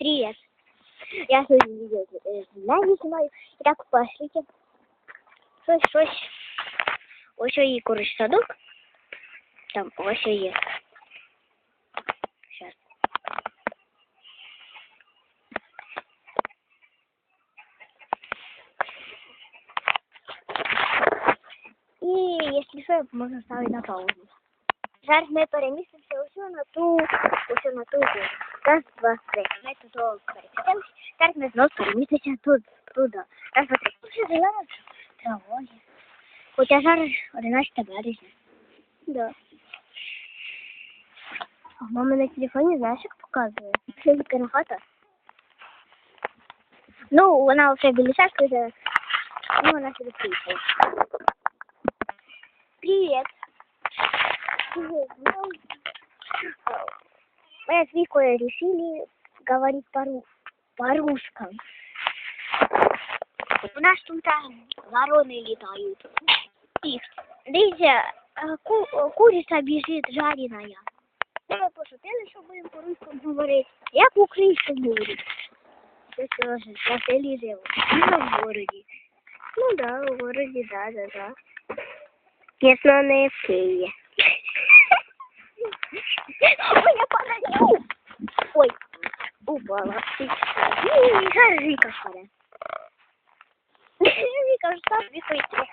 Привет. Я сегодня видео э, знаю, снимаю. Итак, пошлите. Щось, щось. Ось є, коротше, садок. Там ось є. Сейчас. І, якщо що, можна ставити на паузу. Зараз ми перемістимося усю на ту, усю на ту гору. Раз, два, три. Ми тут перемістимося. Зараз ми знову перемістимося тут, туди. Раз, два, три. Вже зелена травою. Хоча зараз 11 березня. Да. А мама на телефоні знаєш, як показує? Це хата. Ну, вона вже біля чашки вже. Ну, вона сюди приїхала. Привет. Привет. Ну, Мы с Викой решили говорить по-ру- по-русскому. У нас тут там вороны летают. Их. Дивіться, а, ку куриця біжить жареная. Ми пошутили, що будемо по-русскому говорити. Я по-українському говорю. Це теж, я в селі живу. Ну, в городі. Ну да, в городі, да, да, да. Ясно, не в Києві. упала. Ні, зараз Віка впаде. Віка ж там, Віка і трохи.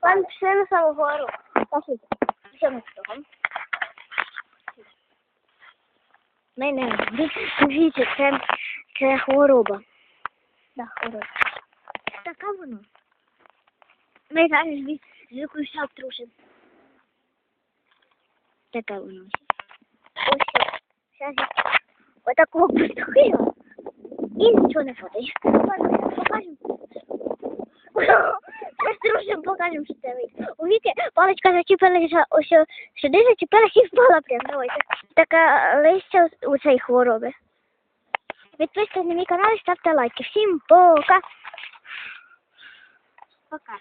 Пан пішли на саму гору. Пошлите. Що ми з того? Не, не, дивіться, це, це хвороба. Да, хвороба. Така воно. Ми зараз з Вікою все обтрушимо. Така воно. Ось. Зараз я отакого постукаю і нічого не фотиш. Ладно, покажемо. Розтрушимо, покажемо, що це вийде. У Віки паличка зачепилася ось сюди, зачепилася і впала прямо. Давайте. Така листя у цій хвороби. Підписуйтесь на мій канал і ставте лайки. Всім пока. Пока.